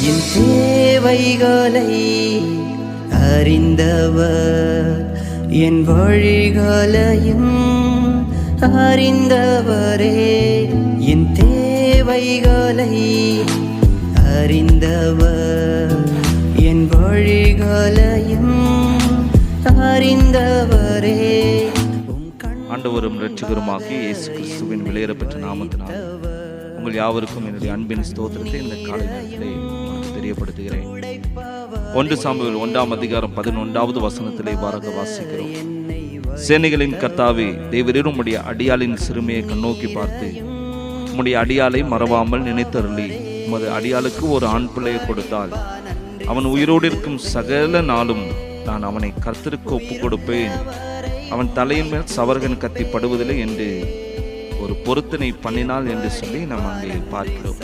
என் தேவைகளை அறிந்தவர் என் வழிகளையும் அறிந்தவரே. என் தேவைகளை அறிந்தவர் என் வழிகளையும் அறிந்தவரே. ஆண்டவரும் இரட்சகருமாகிய இயேசு கிறிஸ்துவின் விலையேறப்பெற்ற நாமத்தினால் உங்கள் யாவருக்கும் என்னுடைய அன்பின் ஸ்தோத்திரத்தை இந்த காலை நேரத்திலே தெரியப்படுத்துகிறேன். ஒன்று சாம்புவில் ஒன்றாம் அதிகாரம் பதினொன்றாவது வசனத்திலே வாரக வாசிக்கிறோம். சேனைகளின் கர்த்தாவே தேவரீர் உம்முடைய அடியாளின் சிறுமியை கண்ணோக்கி பார்த்து உம்முடைய அடியாளை மறவாமல் நினைத்தருளி. உமது அடியாளுக்கு ஒரு ஆண் பிள்ளையை கொடுத்தால் அவன் உயிரோடு இருக்கும் சகல நாளும் நான் அவனை கர்த்தருக்கு ஒப்புக் கொடுப்பேன் அவன் தலையின் மேல் சவர்கன் கத்தி படுவதில்லை என்று ஒரு பொருத்தனை பண்ணினாள் என்று சொல்லி நாம் அங்கே பார்க்கிறோம்.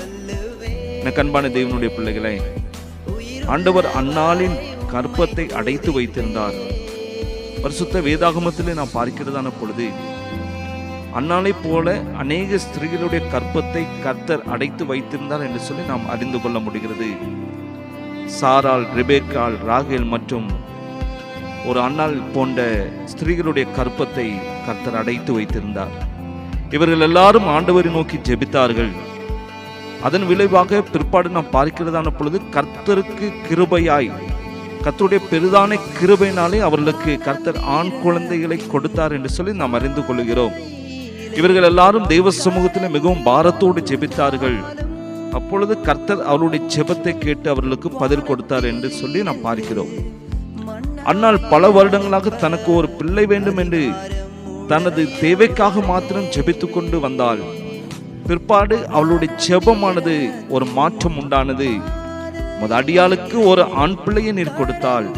கண்பான அன்பான தேவனுடைய பிள்ளைகளை ஆண்டவர் அந்நாளின் கற்பத்தை அடைத்து வைத்திருந்தார். பரிசுத்த வேதாகமத்திலே நாம் பார்க்கிறதான பொழுது அன்னாலை போல அநேக ஸ்திரீகளுடைய கற்பத்தை கர்த்தர் அடைத்து வைத்திருந்தார் என்று சொல்லி நாம் அறிந்து கொள்ள முடிகிறது. சாரால் ரிபேக்கால் ராகேல் மற்றும் ஒரு அண்ணாள் போன்ற ஸ்திரீகளுடைய கற்பத்தை கர்த்தர் அடைத்து வைத்திருந்தார். இவர்கள் எல்லாரும் ஆண்டவரை நோக்கி ஜெபித்தார்கள். அதன் விளைவாக பிற்பாடு நாம் பார்க்கிறதான பொழுது கர்த்தருக்கு கிருபையாய் கர்த்தருடைய பெரிதான கிருபையினாலே அவர்களுக்கு கர்த்தர் ஆண் குழந்தைகளை கொடுத்தார் என்று சொல்லி நாம் அறிந்து கொள்கிறோம். இவர்கள் எல்லாரும் தெய்வ சமூகத்தில் மிகவும் பாரத்தோடு ஜெபித்தார்கள். அப்பொழுது கர்த்தர் அவருடைய ஜெபத்தை கேட்டு அவர்களுக்கு பதில் கொடுத்தார் என்று சொல்லி நாம் பார்க்கிறோம். அன்னால் பல வருடங்களாக தனக்கு ஒரு பிள்ளை வேண்டும் என்று தனது தேவைக்காக மாத்திரம் ஜெபித்து கொண்டு வந்தாள். பிற்பாடு அவளுடைய ஜெபமானது ஒரு மாற்றம் உண்டானது. மது அடியாளுக்கு ஒரு ஆண் பிள்ளையை நீர் கொடுத்தால்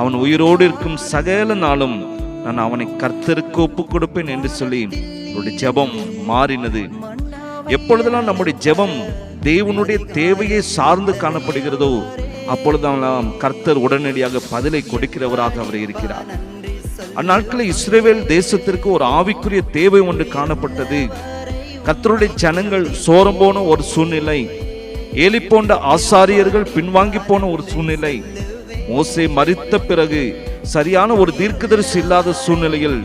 அவன் உயிரோடு இருக்கும் சகல நாளும் நான் அவனை கர்த்தருக்கு ஒப்புக் கொடுப்பேன் என்று சொல்லி அவருடைய ஜெபம் மாறினது. எப்பொழுதெல்லாம் நம்முடைய ஜெபம் தேவனுடைய தேவையை சார்ந்து காணப்படுகிறதோ அப்பொழுதெல்லாம் கர்த்தர் உடனடியாக பதிலை கொடுக்கிறவராக அவர் இருக்கிறார். அந்நாட்களில் இஸ்ரேவேல் தேசத்திற்கு ஒரு ஆவிக்குரிய தேவை ஒன்று காணப்பட்டது. கர்த்தருடைய ஜனங்கள் சோரம் போன ஒரு சூழ்நிலை. ஏலி போன்ற ஆசாரியர்கள் பின்வாங்கி போன ஒரு சூழ்நிலை. மோசை மறித்த பிறகு சரியான ஒரு தீர்க்கதரிசி இல்லாத சூழ்நிலையில்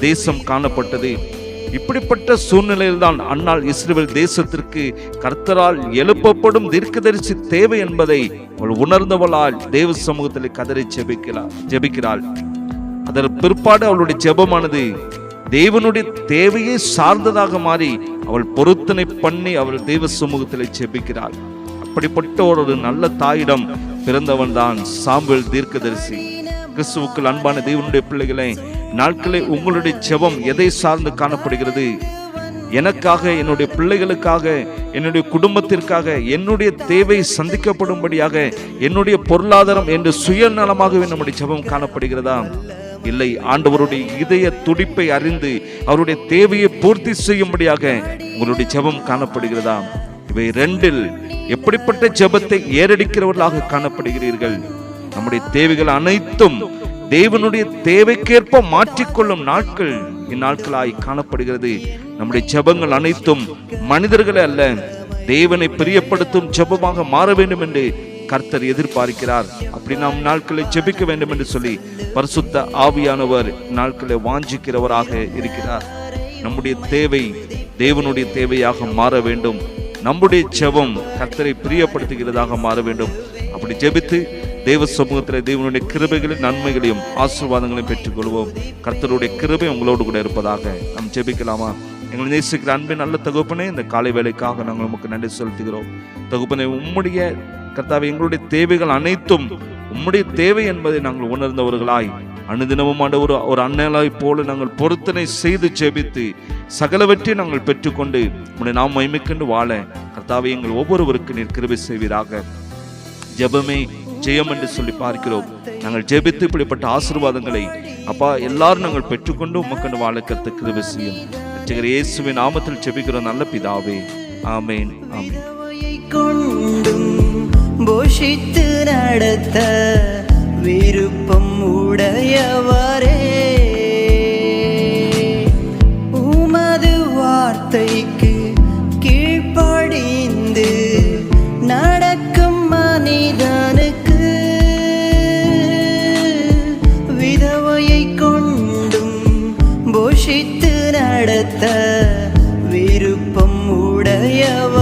தேசம் காணப்பட்டது. இப்படிப்பட்ட சூழ்நிலையில்தான் அந்நாள் இஸ்ரேல் தேசத்திற்கு கர்த்தரால் எழுப்பப்படும் தீர்க்கதரிசி தேவை என்பதை அவள் உணர்ந்தவளால் தேவ சமூகத்தில் கதறி ஜெபிக்கிறாள் ஜெபிக்கிறாள். அதன் பிற்பாடு அவளுடைய ஜெபமானது தேவனுடைய தேவையை சார்ந்ததாக மாறி அவள் பொருத்தனை பண்ணி அவள் தெய்வ சமூகத்தில் ஜெபிக்கிறாள் அப்படிப்பட்ட ஒரு நல்ல தாயிடம் பிறந்தவன் தான் சாம்பல் தீர்க்கதரிசி. கிறிஸ்துவுக்குள் அன்பான தேவனுடைய பிள்ளைகளை நாட்களே உங்களுடைய ஜெபம் எதை சார்ந்து காணப்படுகிறது? எனக்காக என்னுடைய பிள்ளைகளுக்காக என்னுடைய குடும்பத்திற்காக என்னுடைய தேவை சந்திக்கப்படும்படியாக என்னுடைய பொருளாதாரம் என்று சுயநலமாகவே நம்முடைய ஜெபம் காணப்படுகிறதா? இல்லை. ஆண்டவருடைய இதய துடிப்பை அறிந்து அவருடைய தேவையை பூர்த்தி செய்யும்படியாக உங்களுடைய ஜெபம் காணப்படுகிறதா? இவை ரெண்டில் எப்படிப்பட்ட ஜெபத்தை ஏறடிக்கிறவர்களாக காணப்படுகிறீர்கள்? நம்முடைய தேவைகள் அனைத்தும் தேவனுடைய தேவைக்கேற்ப மாற்றிக்கொள்ளும் நாட்கள் இந்நாட்களாய் காணப்படுகிறது. நம்முடைய ஜெபங்கள் அனைத்தும் மனிதர்களே அல்ல. தேவனை பிரியப்படுத்தும் ஜெபமாக மாற வேண்டும் என்று கர்த்தர் எதிர்பார்க்கிறார். அப்படி நாம் நாட்களை ஜெபிக்க வேண்டும் என்று சொல்லி பரிசுத்த ஆவியானவர் நாட்களை வாஞ்சிக்கிறவராக இருக்கிறார். நம்முடைய தேவை தேவனுடைய தேவையாக மாற வேண்டும். நம்முடைய ஜெபம் கர்த்தரை பிரியப்படுத்துகிறதாக மாற வேண்டும். அப்படி ஜெபித்து தேவ சமூகத்தில் தேவனுடைய கிருபைகளையும் நன்மைகளையும் ஆசீர்வாதங்களையும் பெற்றுக்கொள்வோம். கர்த்தருடைய கிருபை உங்களோடு கூட இருப்பதாக நாம் ஜெபிக்கலாமா? எங்களை நேசிக்கிற அன்பின் நல்ல தகுப்பனே இந்த காலை வேலைக்காக நாங்கள் உமக்கு நன்றி செலுத்துகிறோம். தகுப்பனை உம்முடைய கர்த்தாவை எங்களுடைய தேவைகள் அனைத்தும் உம்முடைய தேவை என்பதை நாங்கள் உணர்ந்தவர்களாய் அனுதினமும் ஒரு ஒரு அண்ணலாய் போல நாங்கள் பொருத்தனை செய்து ஜெபித்து சகலவற்றை நாங்கள் பெற்றுக்கொண்டு உன்னை நாம் மைமிக்கண்டு வாழ கர்த்தாவை எங்கள் ஒவ்வொருவருக்கு நீர் கிருபை செய்வீராக. ஜெபமே ஜெயம் என்று சொல்லி பார்க்கிறோம். நாங்கள் ஜெபித்து இப்படிப்பட்ட ஆசீர்வாதங்களை அப்பா எல்லாரும் நாங்கள் பெற்றுக்கொண்டு உமக்கண்டு வாழ கருத்து கிருபை செய்யும். ரட்சகர் இயேசுவின் நாமத்தில் செபிக்கிற நல்ல பிதாவே. ஆமேன் ஆமேன். கொண்டும் போஷித்து நடத்த விருப்பம் உடையவரே. உமது வார்த்தைக்கு கீழ்ப்படிந்து நடக்கும் மனிதனுக்கு விதவையை கொண்டும் போஷித்து நடத்த விருப்பம் உடையவ